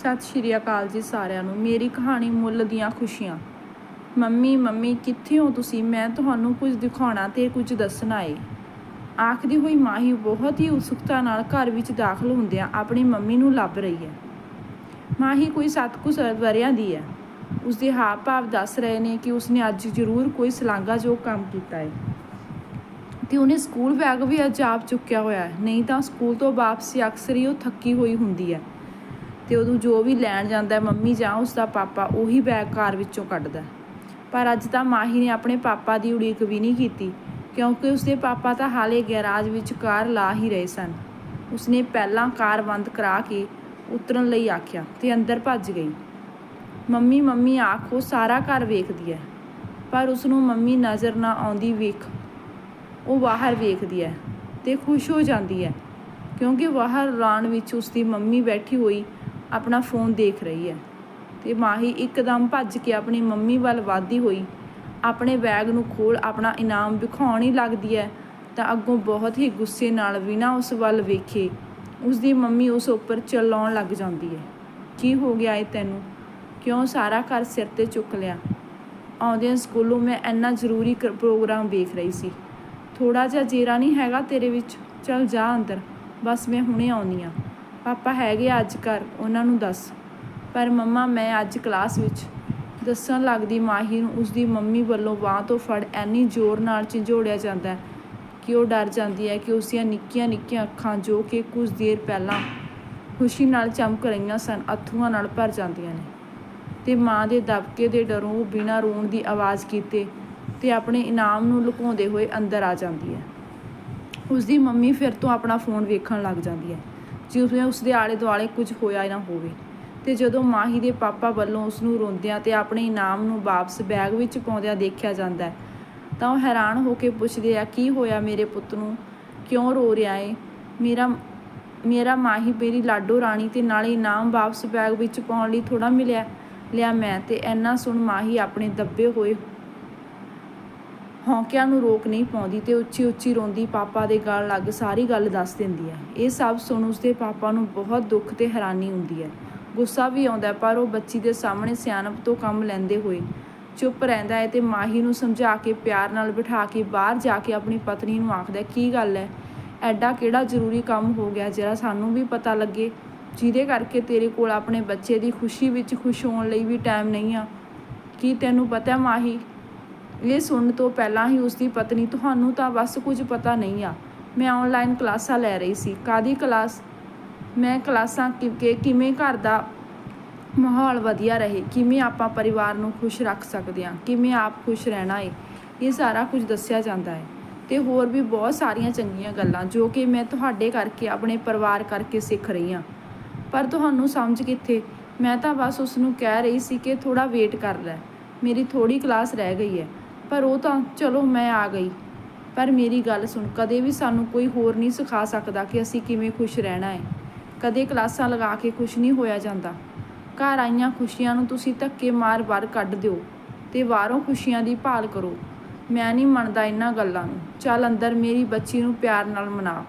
ਸਤਿ ਸ਼੍ਰੀ ਅਕਾਲ ਜੀ ਸਾਰਿਆਂ ਨੂੰ। ਮੇਰੀ ਕਹਾਣੀ ਮੁੱਲ ਦੀਆਂ ਖੁਸ਼ੀਆਂ। ਮੰਮੀ ਮੰਮੀ, ਕਿੱਥੇ ਹੋ ਤੁਸੀਂ? ਮੈਂ ਤੁਹਾਨੂੰ ਕੁਝ ਦਿਖਾਉਣਾ ਤੇ ਕੁਝ ਦੱਸਣਾ ਏ ਆਖਦੀ ਹੋਈ ਮਾਹੀ ਬਹੁਤ ਹੀ ਉਤਸੁਕਤਾ ਨਾਲ ਘਰ ਵਿੱਚ ਦਾਖਲ ਹੁੰਦਿਆਂ ਆਪਣੀ ਮੰਮੀ ਨੂੰ ਲੱਭ ਰਹੀ ਹੈ। ਮਾਹੀ ਕੋਈ ਸੱਤ ਕੁ ਵਰ੍ਹਿਆਂ ਦੀ ਹੈ। ਉਸਦੇ ਹਾਵ ਭਾਵ ਦੱਸ ਰਹੇ ਨੇ ਕਿ ਉਸਨੇ ਅੱਜ ਜ਼ਰੂਰ ਕੋਈ ਸ਼ਲਾਘਾਯੋਗ ਕੰਮ ਕੀਤਾ ਹੈ। ਤੇ ਉਹਨੇ ਸਕੂਲ ਬੈਗ ਵੀ ਅੱਜ ਆਪ ਚੁੱਕਿਆ ਹੋਇਆ ਹੈ। ਨਹੀਂ ਤਾਂ ਸਕੂਲ ਤੋਂ ਵਾਪਸੀ ਅਕਸਰ ਹੀ ਉਹ ਥੱਕੀ ਹੋਈ ਹੁੰਦੀ ਹੈ। ਤੇ ਉਦੋਂ ਜੋ ਵੀ ਲੈਣ ਜਾਂਦਾ ਮੰਮੀ ਜਾਂ ਉਸਦਾ ਪਾਪਾ, ਉਹੀ ਬੈਗ ਕਾਰ ਵਿੱਚੋਂ ਕੱਢਦਾ ਪਰ ਅੱਜ ਤਾਂ ਮਾਹੀ ਨੇ ਆਪਣੇ ਪਾਪਾ ਦੀ ਉਡੀਕ ਵੀ ਨਹੀਂ ਕੀਤੀ, ਕਿਉਂਕਿ ਉਸਦੇ ਪਾਪਾ ਤਾਂ ਹਾਲੇ ਗੈਰਾਜ ਵਿੱਚ ਕਾਰ ਲਾ ਹੀ ਰਹੇ ਸਨ। ਉਸਨੇ ਪਹਿਲਾਂ ਕਾਰ ਬੰਦ ਕਰਾ ਕੇ ਉਤਰਨ ਲਈ ਆਖਿਆ ਤੇ ਅੰਦਰ ਭੱਜ ਗਈ। ਮੰਮੀ ਮੰਮੀ ਆਖੋ ਸਾਰਾ ਘਰ ਵੇਖਦੀ ਹੈ। ਪਰ ਉਸ ਨੂੰ ਮੰਮੀ ਨਜ਼ਰ ਨਾ ਆਉਂਦੀ ਵੇਖ, ਉਹ ਬਾਹਰ ਵੇਖਦੀ ਹੈ ਤੇ ਖੁਸ਼ ਹੋ ਜਾਂਦੀ ਹੈ, ਕਿਉਂਕਿ ਬਾਹਰ ਲਾਣ ਵਿੱਚ ਉਸਦੀ ਮੰਮੀ ਬੈਠੀ ਹੋਈ ਆਪਣਾ ਫੋਨ ਦੇਖ ਰਹੀ ਹੈ। ਤੇ ਮਾਹੀ ਇੱਕਦਮ ਭੱਜ ਕੇ ਆਪਣੀ ਮੰਮੀ ਵੱਲ ਵਧਦੀ ਹੋਈ ਆਪਣੇ ਬੈਗ ਨੂੰ ਖੋਲ ਆਪਣਾ ਇਨਾਮ ਵਿਖਾਉਣ ਹੀ ਲੱਗਦੀ ਹੈ। ਤਾਂ ਅੱਗੋਂ ਬਹੁਤ ਹੀ ਗੁੱਸੇ ਨਾਲ ਬਿਨਾਂ ਉਸ ਵੱਲ ਵੇਖੇ। ਉਸਦੀ ਮੰਮੀ ਉਸ ਉੱਪਰ ਚਲਾਉਣ ਲੱਗ ਜਾਂਦੀ ਹੈ। ਕੀ ਹੋ ਗਿਆ ਏ ਤੈਨੂੰ? ਕਿਉਂ ਸਾਰਾ ਘਰ ਸਿਰ ਤੇ ਚੁੱਕ ਲਿਆ? ਆਉਂਦਿਆਂ ਸਕੂਲੋਂ ਮੈਂ ਇੰਨਾ ਜ਼ਰੂਰੀ ਕ- ਪ੍ਰੋਗਰਾਮ ਵੇਖ ਰਹੀ ਸੀ। ਥੋੜਾ ਜਿਹਾ ਜੇਰਾ ਨਹੀਂ ਹੈਗਾ ਤੇਰੇ ਵਿੱਚ? ਚੱਲ ਜਾ ਅੰਦਰ। ਬਸ ਮੈਂ ਹੁਣੇ ਆਉਣੀ ਆ ਪਾਪਾ ਹੈਗੇ ਆ ਅੱਜ ਘਰ, ਉਹਨਾਂ ਨੂੰ ਦੱਸ। ਪਰ ਮੰਮਾ, ਮੈਂ ਅੱਜ ਕਲਾਸ ਵਿੱਚ। ਦੱਸਣ ਲੱਗਦੀ ਮਾਹੀ ਨੂੰ, ਉਸਦੀ ਮੰਮੀ ਵੱਲੋਂ ਬਾਂਹ ਤੋਂ ਫੜ ਐਨੀ ਜ਼ੋਰ ਨਾਲ ਝੰਜੋੜਿਆ ਜਾਂਦਾ ਹੈ ਕਿ ਉਹ ਡਰ ਜਾਂਦੀ ਹੈ ਕਿ ਉਸਦੀਆਂ ਨਿੱਕੀਆਂ ਨਿੱਕੀਆਂ ਅੱਖਾਂ ਜੋ ਕਿ ਕੁਝ ਦੇਰ ਪਹਿਲਾਂ ਖੁਸ਼ੀ ਨਾਲ ਚਮਕ ਰਹੀਆਂ ਸਨ ਅੱਥੂਆਂ ਨਾਲ ਭਰ ਜਾਂਦੀਆਂ ਨੇ। ਤੇ ਮਾਂ ਦੇ ਦਬਕੇ ਦੇ ਡਰੋਂ ਉਹ ਬਿਨਾਂ ਰੋਣ ਦੀ ਆਵਾਜ਼ ਕੀਤੇ ਤੇ ਆਪਣੇ ਇਨਾਮ ਨੂੰ ਲੁਕਾਉਂਦੇ ਹੋਏ ਅੰਦਰ ਆ ਜਾਂਦੀ ਹੈ। ਉਸਦੀ ਮੰਮੀ ਫਿਰ ਤੋਂ ਆਪਣਾ ਫੋਨ ਵੇਖਣ ਲੱਗ ਜਾਂਦੀ ਹੈ। ਜਿਵੇਂ ਉਸਦੇ ਆਲੇ ਦੁਆਲੇ ਕੁਝ ਹੋਇਆ ਨਾ ਹੋਵੇ। ਤੇ ਜਦੋਂ ਮਾਹੀ ਦੇ ਪਾਪਾ ਵੱਲੋਂ ਉਸ ਨੂੰ ਰੋਂਦਿਆਂ ਤੇ ਆਪਣੇ ਇਨਾਮ ਨੂੰ ਵਾਪਸ ਬੈਗ ਵਿੱਚ ਪਾਉਂਦਿਆਂ ਦੇਖਿਆ ਜਾਂਦਾ ਹੈ, ਤਾਂ ਉਹ ਹੈਰਾਨ ਹੋ ਕੇ ਪੁੱਛਦੇ ਆ, ਕੀ ਹੋਇਆ ਮੇਰੇ ਪੁੱਤ ਨੂੰ? ਕਿਉਂ ਰੋ ਰਿਹਾ ਏ? ਮੇਰਾ ਮੇਰਾ ਮਾਹੀ ਮੇਰੀ ਲਾਡੋ ਰਾਣੀ ਤੇ ਨਾਲੇ ਇਨਾਮ ਵਾਪਸ ਬੈਗ ਵਿੱਚ ਪਾਉਣ ਲਈ ਥੋੜਾ ਮਿਲਿਆ, ਲਿਆ ਮੈਂ ਤੇ ਐਨਾ ਸੁਣ ਮਾਹੀ ਆਪਣੇ ਦੱਬੇ ਹੋਏ ਹੌਂਕਿਆਂ ਨੂੰ ਰੋਕ ਨਹੀਂ ਪਾਉਂਦੀ ਤੇ ਉੱਚੀ ਉੱਚੀ ਰੋਂਦੀ ਪਾਪਾ ਦੇ ਗਲ ਲੱਗ ਸਾਰੀ ਗੱਲ ਦੱਸ ਦਿੰਦੀ ਹੈ। ਇਹ ਸਭ ਸੁਣ ਉਸਦੇ ਪਾਪਾ ਨੂੰ ਬਹੁਤ ਦੁੱਖ ਤੇ ਹੈਰਾਨੀ ਹੁੰਦੀ ਹੈ। ਗੁੱਸਾ ਵੀ ਆਉਂਦਾ ਪਰ ਉਹ ਬੱਚੀ ਦੇ ਸਾਹਮਣੇ ਸਿਆਣਪ ਤੋਂ ਕੰਮ ਲੈਂਦੇ ਹੋਏ ਚੁੱਪ ਰਹਿੰਦਾ ਹੈ ਤੇ ਮਾਹੀ ਨੂੰ ਸਮਝਾ ਕੇ, ਪਿਆਰ ਨਾਲ ਬਿਠਾ ਕੇ ਬਾਹਰ ਜਾ ਕੇ ਆਪਣੀ ਪਤਨੀ ਨੂੰ ਆਖਦਾ ਕੀ ਗੱਲ ਹੈ? ਐਡਾ ਕਿਹੜਾ ਜ਼ਰੂਰੀ ਕੰਮ ਹੋ ਗਿਆ? ਜਿਹੜਾ ਸਾਨੂੰ ਵੀ ਪਤਾ ਲੱਗੇ। ਜਿਹਦੇ ਕਰਕੇ ਤੇਰੇ ਕੋਲ ਆਪਣੇ ਬੱਚੇ ਦੀ ਖੁਸ਼ੀ ਵਿੱਚ ਖੁਸ਼ ਹੋਣ ਲਈ ਵੀ ਟਾਈਮ ਨਹੀਂ ਆ। ਕੀ ਤੈਨੂੰ ਪਤਾ ਮਾਹੀ? ਇਹ ਸੁਣਨ ਤੋਂ ਪਹਿਲਾਂ ਹੀ ਉਸਦੀ ਪਤਨੀ, ਤੁਹਾਨੂੰ ਤਾਂ ਬਸ ਕੁਝ ਪਤਾ ਨਹੀਂ ਆ। ਮੈਂ ਆਨਲਾਈਨ ਕਲਾਸਾਂ ਲੈ ਰਹੀ ਸੀ। ਕਾਦੀ ਕਲਾਸ? ਮੈਂ ਕਲਾਸਾਂ ਕਿ ਕਿਵੇਂ ਘਰ ਦਾ ਮਾਹੌਲ ਵਧੀਆ ਰਹੇ? ਕਿਵੇਂ ਆਪਾਂ ਪਰਿਵਾਰ ਨੂੰ ਖੁਸ਼ ਰੱਖ ਸਕਦੇ ਹਾਂ? ਕਿਵੇਂ ਆਪ ਖੁਸ਼ ਰਹਿਣਾ ਏ? ਇਹ ਸਾਰਾ ਕੁਝ ਦੱਸਿਆ ਜਾਂਦਾ ਹੈ। ਤੇ ਹੋਰ ਵੀ ਬਹੁਤ ਸਾਰੀਆਂ ਚੰਗੀਆਂ ਗੱਲਾਂ, ਜੋ ਕਿ ਮੈਂ ਤੁਹਾਡੇ ਕਰਕੇ, ਆਪਣੇ ਪਰਿਵਾਰ ਕਰਕੇ ਸਿੱਖ ਰਹੀ ਹਾਂ। ਪਰ ਤੁਹਾਨੂੰ ਸਮਝ ਕਿੱਥੇ? ਮੈਂ ਤਾਂ ਬਸ ਉਸ ਨੂੰ ਕਹਿ ਰਹੀ ਸੀ ਕਿ ਥੋੜਾ ਵੇਟ ਕਰ ਲੈ। ਮੇਰੀ ਥੋੜੀ ਕਲਾਸ ਰਹਿ ਗਈ ਹੈ। ਪਰ ਉਹ ਤਾਂ ਚਲੋ ਮੈਂ ਆ ਗਈ। ਪਰ ਮੇਰੀ ਗੱਲ ਸੁਣ, ਕਦੇ ਵੀ ਸਾਨੂੰ ਕੋਈ ਹੋਰ ਨਹੀਂ ਸਿਖਾ ਸਕਦਾ ਕਿ ਅਸੀਂ ਕਿਵੇਂ ਖੁਸ਼ ਰਹਿਣਾ ਹੈ। ਕਦੇ ਕਲਾਸਾਂ ਲਗਾ ਕੇ ਖੁਸ਼ ਨਹੀਂ ਹੋਇਆ ਜਾਂਦਾ। ਘਰ ਆਈਆਂ ਖੁਸ਼ੀਆਂ ਨੂੰ ਤੁਸੀਂ ਧੱਕੇ ਮਾਰ ਬਾਹਰ ਕੱਢ ਦਿਓ ਤੇ ਬਾਹਰੋਂ ਖੁਸ਼ੀਆਂ ਦੀ ਭਾਲ ਕਰੋ। ਮੈਂ ਨਹੀਂ ਮੰਨਦਾ ਇਹਨਾਂ ਗੱਲਾਂ ਨੂੰ। ਚੱਲ ਅੰਦਰ ਮੇਰੀ ਬੱਚੀ ਨੂੰ ਪਿਆਰ ਨਾਲ ਮਨਾ।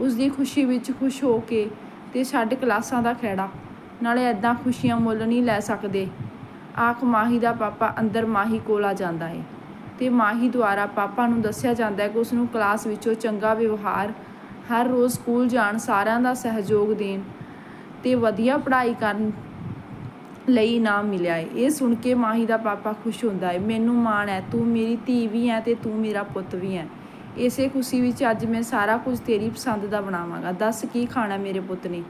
ਉਸ ਦੀ ਖੁਸ਼ੀ ਵਿੱਚ ਖੁਸ਼ ਹੋ ਕੇ ਤੇ ਛੱਡ ਕਲਾਸਾਂ ਦਾ ਖਹਿੜਾ। ਨਾਲੇ ਐਦਾਂ ਖੁਸ਼ੀਆਂ ਮੁੱਲ ਨਹੀਂ ਲੈ ਸਕਦੇ। ਆਖ ਮਾਹੀ ਦਾ ਪਾਪਾ ਅੰਦਰ ਮਾਹੀ ਕੋਲ ਆ ਜਾਂਦਾ ਹੈ। ਤੇ ਮਾਹੀ ਦੁਆਰਾ ਪਾਪਾ ਨੂੰ ਦੱਸਿਆ ਜਾਂਦਾ ਹੈ ਕਿ ਉਸ ਨੂੰ ਕਲਾਸ ਵਿੱਚੋਂ ਚੰਗਾ ਵਿਵਹਾਰ, ਹਰ ਰੋਜ਼ ਸਕੂਲ ਜਾਣ ਸਾਰਿਆਂ ਦਾ ਸਹਿਯੋਗ ਦੇਣ ਤੇ ਵਧੀਆ ਪੜ੍ਹਾਈ ਕਰਨ ਲਈ ਇਨਾਮ ਮਿਲਿਆ ਹੈ। ਇਹ ਸੁਣ ਕੇ ਮਾਹੀ ਦਾ ਪਾਪਾ ਖੁਸ਼ ਹੁੰਦਾ ਹੈ। ਮੈਨੂੰ ਮਾਣ ਹੈ, ਤੂੰ ਮੇਰੀ ਧੀ ਵੀ ਹੈ ਤੇ ਤੂੰ ਮੇਰਾ ਪੁੱਤ ਵੀ ਹੈ। ਇਸੇ ਖੁਸ਼ੀ ਵਿੱਚ ਅੱਜ ਮੈਂ ਸਾਰਾ ਕੁਝ ਤੇਰੀ ਪਸੰਦ ਦਾ ਬਣਾਵਾਂਗਾ। ਦੱਸ ਕੀ ਖਾਣਾ ਮੇਰੇ ਪੁੱਤ ਨੇ?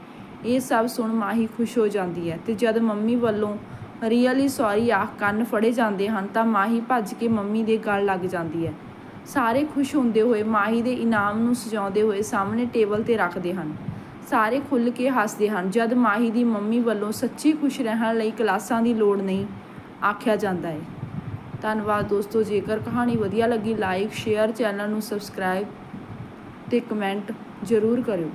ਇਹ ਸਭ ਸੁਣ ਮਾਹੀ ਖੁਸ਼ ਹੋ ਜਾਂਦੀ ਹੈ ਤੇ ਜਦ ਮੰਮੀ ਵੱਲੋਂ ਰੀਅਲੀ ਸੌਰੀ ਆਖ ਕੰਨ ਫੜੇ ਜਾਂਦੇ ਹਨ ਤਾਂ ਮਾਹੀ ਭੱਜ ਕੇ ਮੰਮੀ ਦੇ ਗਲ ਲੱਗ ਜਾਂਦੀ ਹੈ। ਸਾਰੇ ਖੁਸ਼ ਹੁੰਦੇ ਹੋਏ ਮਾਹੀ ਦੇ ਇਨਾਮ ਨੂੰ ਸਜਾਉਂਦੇ ਹੋਏ ਸਾਹਮਣੇ ਟੇਬਲ ਤੇ ਰੱਖਦੇ ਹਨ। ਸਾਰੇ ਖੁੱਲ੍ਹ ਕੇ ਹੱਸਦੇ ਹਨ। ਜਦ ਮਾਹੀ ਦੀ ਮੰਮੀ ਵੱਲੋਂ ਸੱਚੀ ਖੁਸ਼ ਰਹਿਣ ਲਈ ਕਲਾਸਾਂ ਦੀ ਲੋੜ ਨਹੀਂ ਆਖਿਆ ਜਾਂਦਾ ਹੈ। ਧੰਨਵਾਦ ਦੋਸਤੋ, ਜੇਕਰ ਕਹਾਣੀ ਵਧੀਆ ਲੱਗੀ ਲਾਈਕ ਸ਼ੇਅਰ ਚੈਨਲ ਨੂੰ ਸਬਸਕ੍ਰਾਈਬ ਤੇ ਕਮੈਂਟ ਜ਼ਰੂਰ ਕਰਿਓ।